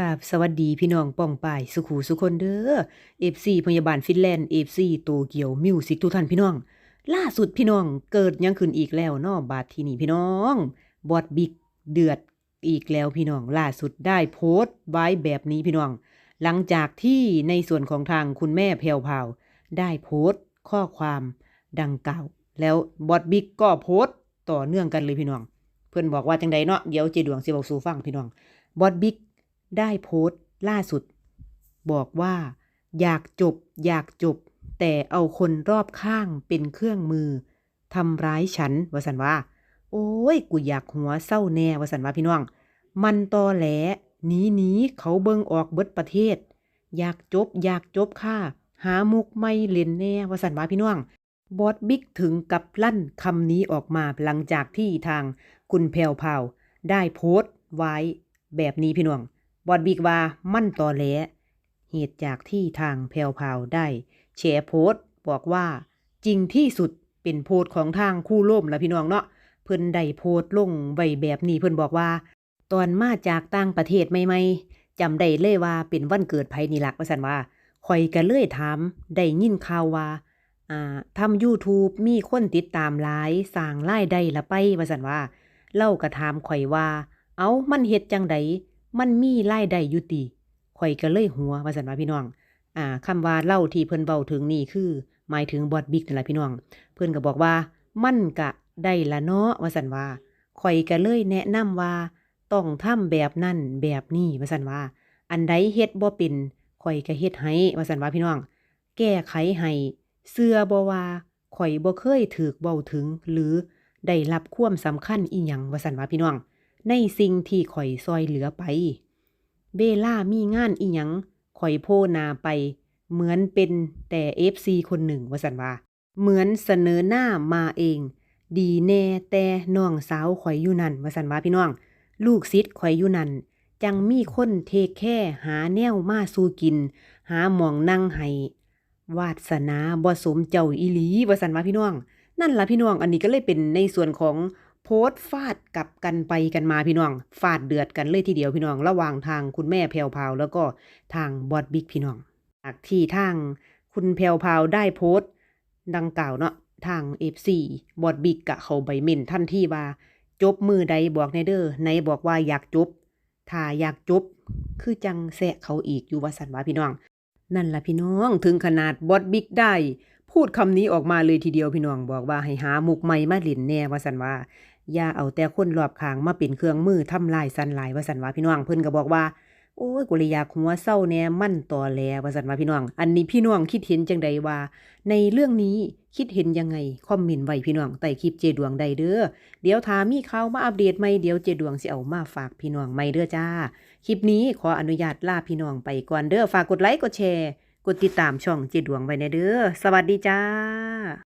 กับสวัสดีพี่น้องป้องป่าย สุขูสุคนเด้อ FC พยาบาลฟินแลนด์ FC โตเกียวมิวสิกทุกท่านพี่น้อง ล่าสุดพี่น้องเกิดยังขึ้นอีกแล้วนาะบาดที่นี่พี่น้อง บอดบิ๊กเดือดอีกแล้วพี่น้องล่าสุดได้โพสต์ไว้แบบนี้พี่น้อง หลังจากที่ในส่วนของทางคุณแม่แพวพาวได้โพสต์ข้อความดังกล่าว แล้วบอดบิ๊กก็โพสต์ต่อเนื่องกันเลยพี่น้อง เพื่อนบอกว่าจังใดเนาะเดี๋ยวเจดวงสิบอกสูฟังพี่น้องบอดบิ๊ก ได้โพสต์ล่าสุด บอกว่า อยากจบ อยากจบ แต่เอาคนรอบข้างเป็นเครื่องมือทำร้ายฉันวสันว่า โอ้ย กูอยากหัวเศร้าแน่วสันว่าพี่น้อง มันตอแหลหนีหนีเขาเบิงออกเบิดประเทศ อยากจบ อยากจบค่ะ หามุกไม่เล่นแน่วสันว่าพี่น้องบอสบิ๊กถึงกับลั่นคำนี้ออกมาหลังจากที่ทางคุณแพรวพาวได้โพสต์ไว้แบบนี้พี่น้อง บอสบิ๊กว่ามั่นตอแหลเหตุจากที่ทางแพรวพาวได้แชร์โพสต์บอกว่าจริงที่สุดเป็นโพสต์ของทางคู่ร่วมละพี่น้องเนาะเพิ่นได้โพสต์ลงไว้แบบนี้เพิ่นบอกว่า ตอนมาจากต่างประเทศใหม่ๆจำได้เลยว่าเป็นวันเกิดไผนี่ล่ะว่าซั่นว่าข่อยก็เลยถามได้ยินข่าวว่าอ่าทำ YouTube มีคนติดตามหลายสร้างรายได้ละไปว่าซั่นว่าเล่าก็ถามข่อยว่า เอ้ามันเฮ็ดจังได มันมีรายได้อยู่ติข่อยก็เลยหัวว่าซั่นว่าพี่น้อง อ่าคำว่าเล่าที่เพิ่นเว้าถึงนี่คือ หมายถึงบอดบิ๊กนั่นล่ะพี่น้อง เพิ่นก็บอกว่า มันก็ได้ละเนาะว่าซั่นว่าข่อยก็เลยแนะนำว่าต้องทำแบบนั้นแบบนี้ว่าซั่นว่า อันใดเฮ็ดบ่เป็นข่อยก็เฮ็ดให้ว่าซั่นว่าพี่น้อง แก้ไขให้เชื่อบ่ว่าข่อยบ่เคยถูกเว้าถึง หรือได้รับความสำคัญอิหยังว่าซั่นว่าพี่น้อง ในสิ่งที่ข่อยซอยเหลือไปเวลามีงานอิหยังข่อยโพนาไป เหมือนเป็นแต่ FC คนหนึ่งว่าซั่นว่า เหมือนเสนอหน้ามาเอง ดีแน่แต่น้องสาวข่อยอยู่นั่นว่าซั่นว่าพี่น้อง ลูกศิษย์ข่อยอยู่นั่นจังมีคนเทแค่หาแนวมาสู่กิน หาหมองนั่งให้วาสนาบ่สมเจ้าอีหลีว่าซั่นว่าพี่น้อง นั่นล่ะพี่น้องอันนี้ก็เลยเป็นในส่วนของ โพสต์ฟาดกลับกันไปกันมาพี่น้องฟาดเดือดกันเลยทีเดียวพี่น้อง ระหว่างทางคุณแม่แพรวพาวแล้วก็ทางบอดบิ๊กพี่น้องจากที่ทางคุณแพรวพาวได้โพสต์ ดังกล่าวเนาะทาง FC บอดบิ๊กกะเขาใบเม่นทันที่ว่าจบมือใดบอกในเด้อในบอกว่าอยากจบถ้าอยากจบ คือจังแซะเขาอีกอยู่ว่าสันวาพี่น้อง นั่นล่ะพี่น้องถึงขนาดบอดบิ๊กได้พูดคำนี้ออกมาเลยทีเดียวพี่น้องบอกว่าให้หามุกใหม่มาเล่นแน่ว่าสันว่า อย่าเอาแต่คนรอบข้างมาเป็นเครื่องมือทำลายสันหลายว่าสันว่าพี่น้องเพิ่นก็บอกว่าโอ้ยกุลยาหัวเศร้าแน่มั่นต่อแลว่าสันว่าพี่น้อง อันนี้พี่น้องคิดเห็นจังใดว่า ในเรื่องนี้คิดเห็นยังไงคอมเมนต์ไว้พี่น้องใต้คลิปเจดวงใดเด้อเดี๋ยวถามีข่ามาอัปเดตใหม่เดี๋ยวเจดวงสิเอามาฝากพี่น้องใหม่เด้อจ้า คลิปนี้ขออนุญาตลาพี่น้องไปก่อนเด้อฝากกดไลค์กดแชร์ กดติดตามช่องเจดวงไว้ในเด้อสวัสดีจ้า